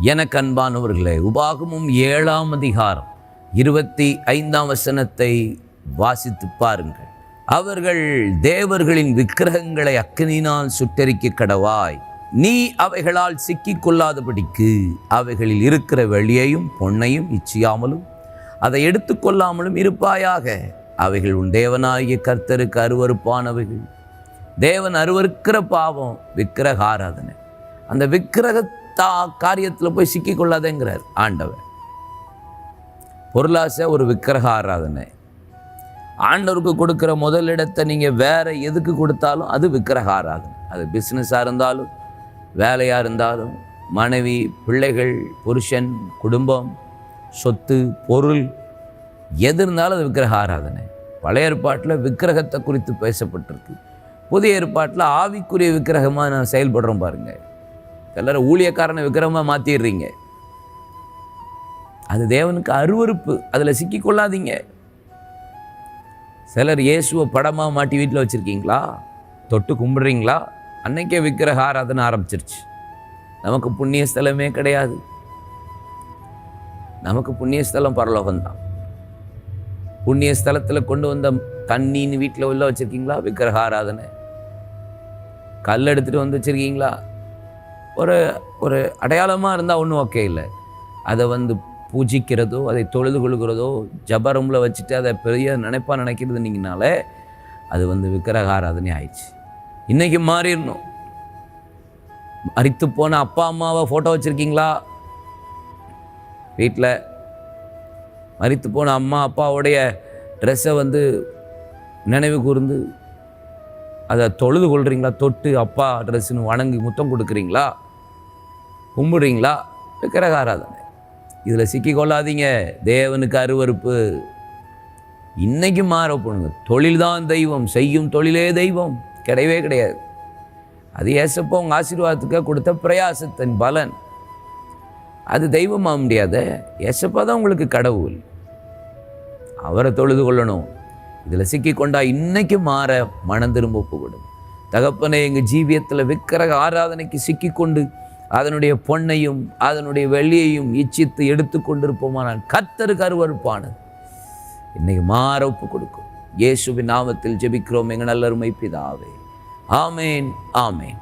எனக்கு அன்பானவர்களே உபாகமும் ஏழாம் அதிகாரம் இருபத்தி ஐந்தாம் வசனத்தை வாசித்து பாருங்கள். அவர்கள் தேவர்களின் விக்கிரகங்களை அக்கினினால் சுட்டரிக்க கடவாய். நீ அவைகளால் சிக்கிக்கொள்ளாதபடிக்கு அவைகளில் இருக்கிற வெளியையும் பொன்னையும் இச்சியாமலும் அதை எடுத்துக்கொள்ளாமலும் இருப்பாயாக. அவைகள் உன் தேவனாகிய கர்த்தருக்கு அருவருப்பானவைகள். தேவன் அருவருக்கிற பாவம் விக்கிரக ஆராதனை அந்த தா காரியத்தில் போய் சிக்கிக்கொள்ளாதேங்கிறார் ஆண்டவர். பொருளாசை ஒரு விக்கிரக ஆராதனை ஆண்டவருக்கு கொடுக்குற முதலிடத்தை நீங்கள் வேறு எதுக்கு கொடுத்தாலும் அது விக்கிரக ஆராதனை அது பிஸ்னஸாக இருந்தாலும் வேலையாக இருந்தாலும் மனைவி பிள்ளைகள் புருஷன் குடும்பம் சொத்து பொருள் எது இருந்தாலும் அது விக்கிரக ஆராதனை பழைய ஏற்பாட்டில் விக்கிரகத்தை குறித்து பேசப்பட்டிருக்கு. புதிய ஏற்பாட்டில் ஆவிக்குரிய விக்கிரகமாக நான் செயல்படுறோம் பாருங்கள் எல்லாரும் ஊழியக்காரனை விக்கிரகமாக மாற்றிடுறீங்க அது தேவனுக்கு அருவருப்பு. அதில் சிக்கிக்கொள்ளாதீங்க. சிலர் இயேசுவை படமாக மாட்டி வீட்டில் வச்சுருக்கீங்களா? தொட்டு கும்பிடுறீங்களா? அன்னைக்கே விக்கிரக ஆராதனை ஆரம்பிச்சிருச்சு. நமக்கு புண்ணிய ஸ்தலமே கிடையாது. நமக்கு புண்ணிய ஸ்தலம் பரலோகம்தான். புண்ணிய ஸ்தலத்தில் கொண்டு வந்த தண்ணின்னு வீட்டில் உள்ள வச்சுருக்கீங்களா? விக்கிரக ஆராதனை. கல் எடுத்துகிட்டு வந்து வச்சுருக்கீங்களா? ஒரு ஒரு அடையாளமாக இருந்தால் ஒன்றும் ஓகே இல்லை. அதை வந்து பூஜிக்கிறதோ அதை தொழுது கொள்கிறதோ ஜபரமில் வச்சுட்டு அதை பெரிய நினைப்பாக நினைக்கிறதுனீங்கனால அது வந்து விக்கிரக ஆராதனை ஆயிடுச்சு. இன்றைக்கி மாறிடணும். அரித்து போன அப்பா அம்மாவை ஃபோட்டோ வச்சுருக்கீங்களா? வீட்டில் மறித்து போன அம்மா அப்பாவுடைய ட்ரெஸ்ஸை வந்து நினைவு கூர்ந்து அதை தொழுது கொள்கிறீங்களா தொட்டு அப்பா ட்ரெஸ்ஸுன்னு வணங்கி முத்தம் கொடுக்குறீங்களா? கும்பிடுறீங்களா? விக்கிரக ஆராதனை இதில் சிக்கிக்கொள்ளாதீங்க. தேவனுக்கு அருவருப்பு. இன்றைக்கும் மாற போணுங்க தொழில் தான் தெய்வம். செய்யும் தொழிலே தெய்வம். கிடையவே கிடையாது. அது ஏசப்போ உங்கள் ஆசீர்வாதத்துக்காக கொடுத்த பிரயாசத்தின் பலன். அது தெய்வமாக முடியாத. ஏசப்பா தான் உங்களுக்கு கடவுள். அவரை தொழுது கொள்ளணும். இதில் சிக்கிக்கொண்டா இன்னைக்கு மாற மனம் திரும்ப போகணும் தகப்பனை எங்கள் ஜீவியத்தில் விக்கிரக ஆராதனைக்கு சிக்கிக்கொண்டு அதனுடைய பொன்னையும் அதனுடைய வெள்ளியையும் இச்சித்து எடுத்து கொண்டிருப்போமானால் கத்தருக்கு அருவருப்பானது. இன்னைக்கு மாற ஒப்பு கொடுக்கும். இயேசுவின் நாமத்தில் ஜெபிக்கிறோம். எங்கள் நல்லருமை பிதாவே. ஆமேன் ஆமேன்.